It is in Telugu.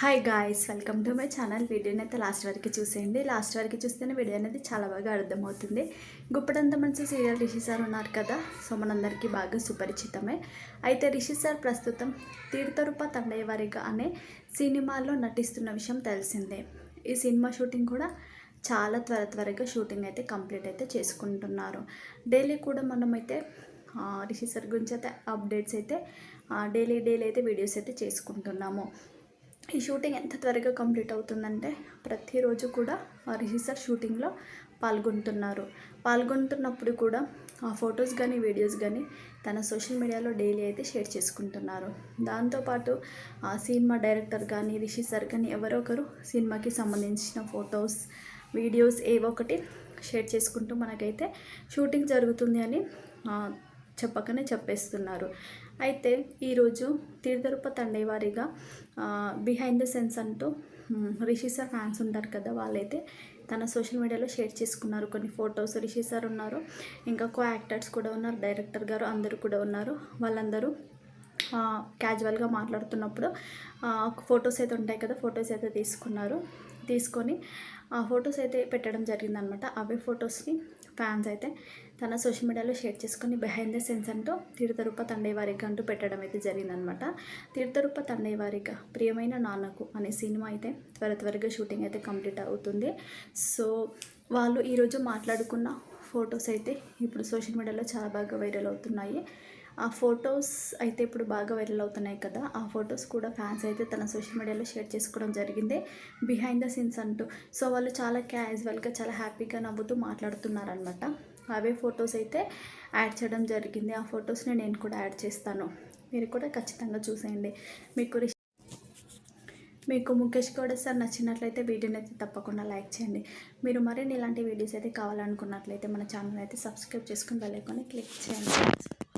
Hi guys welcome to my channel వీడియోని అయితే లాస్ట్ వరకు చూసేయండి. లాస్ట్ వరకు చూస్తేనే వీడియో అనేది చాలా బాగా అర్థమవుతుంది. గుప్పడంత మంచి సీరియల్ రిషి సార్ ఉన్నారు కదా సో మనందరికీ బాగా సుపరిచితమే. అయితే రిషి సార్ ప్రస్తుతం తీర్థరూప తండయ్యవారిగా అనే సినిమాలో నటిస్తున్న విషయం తెలిసిందే. ఈ సినిమా షూటింగ్ కూడా చాలా త్వర త్వరగా షూటింగ్ అయితే కంప్లీట్ అయితే చేసుకుంటున్నారు. డైలీ కూడా మనమైతే రిషి సార్ గురించి అయితే అప్డేట్స్ అయితే డైలీ డైలీ అయితే వీడియోస్ అయితే చేసుకుంటున్నాము. ఈ షూటింగ్ ఎంత త్వరగా కంప్లీట్ అవుతుందంటే ప్రతిరోజు కూడా ఆ సార్ షూటింగ్లో పాల్గొంటున్నారు. పాల్గొంటున్నప్పుడు కూడా ఆ ఫొటోస్ కానీ వీడియోస్ కానీ తన సోషల్ మీడియాలో డైలీ అయితే షేర్ చేసుకుంటున్నారు. దాంతోపాటు ఆ సినిమా డైరెక్టర్ కానీ రిషి సార్ కానీ ఎవరో ఒకరు సినిమాకి సంబంధించిన ఫొటోస్ వీడియోస్ ఏవో ఒకటి షేర్ చేసుకుంటూ మనకైతే షూటింగ్ జరుగుతుంది అని చెప్పకనే చెప్పేస్తున్నారు. అయితే ఈరోజు తీర్థరూప తండ్రి వారిగా బిహైండ్ ద సెన్స్ అంటూ రిషి సార్ ఫ్యాన్స్ ఉంటారు కదా వాళ్ళైతే తన సోషల్ మీడియాలో షేర్ చేసుకున్నారు. కొన్ని ఫొటోస్ రిషి సార్ ఉన్నారు ఇంకా కో యాక్టర్స్ కూడా ఉన్నారు డైరెక్టర్ గారు అందరూ కూడా ఉన్నారు. వాళ్ళందరూ క్యాజువల్గా మాట్లాడుతున్నప్పుడు ఫొటోస్ అయితే ఉంటాయి కదా ఫొటోస్ అయితే తీసుకున్నారు. తీసుకొని ఆ ఫొటోస్ అయితే పెట్టడం జరిగిందనమాట అవే ఫొటోస్ని ఫ్యాన్స్ అయితే తన సోషల్ మీడియాలో షేర్ చేసుకొని బిహైండ్ ద సెన్స్ అంటూ తీర్థరూప తండేవారిగా అంటూ పెట్టడం అయితే జరిగిందనమాట తీర్థరూప తండేవారిగా ప్రియమైన నాన్నకు అనే సినిమా అయితే త్వర త్వరగా షూటింగ్ అయితే కంప్లీట్ అవుతుంది. సో వాళ్ళు ఈరోజు మాట్లాడుకున్న ఫొటోస్ అయితే ఇప్పుడు సోషల్ మీడియాలో చాలా బాగా వైరల్ అవుతున్నాయి. ఆ ఫొటోస్ అయితే ఇప్పుడు బాగా వైరల్ అవుతున్నాయి కదా ఆ ఫొటోస్ కూడా ఫ్యాన్స్ అయితే తన సోషల్ మీడియాలో షేర్ చేసుకోవడం జరిగింది. బిహైండ్ ద సీన్స్ అంటూ. సో వాళ్ళు చాలా క్యాజువల్గా చాలా హ్యాపీగా నవ్వుతూ మాట్లాడుతున్నారనమాట. అవే ఫొటోస్ అయితే యాడ్ చేయడం జరిగింది. ఆ ఫొటోస్ని నేను కూడా యాడ్ చేస్తాను. మీరు కూడా ఖచ్చితంగా చూసేయండి. మీకు రిష్- మీకు ముఖేష్ గౌడ సార్ నచ్చినట్లయితే వీడియోని అయితే తప్పకుండా లైక్ చేయండి. మీరు మరిన్ని ఇలాంటి వీడియోస్ అయితే కావాలనుకున్నట్లయితే మన ఛానల్ అయితే సబ్స్క్రైబ్ చేసుకుని వెళ్ళకొని క్లిక్ చేయండి.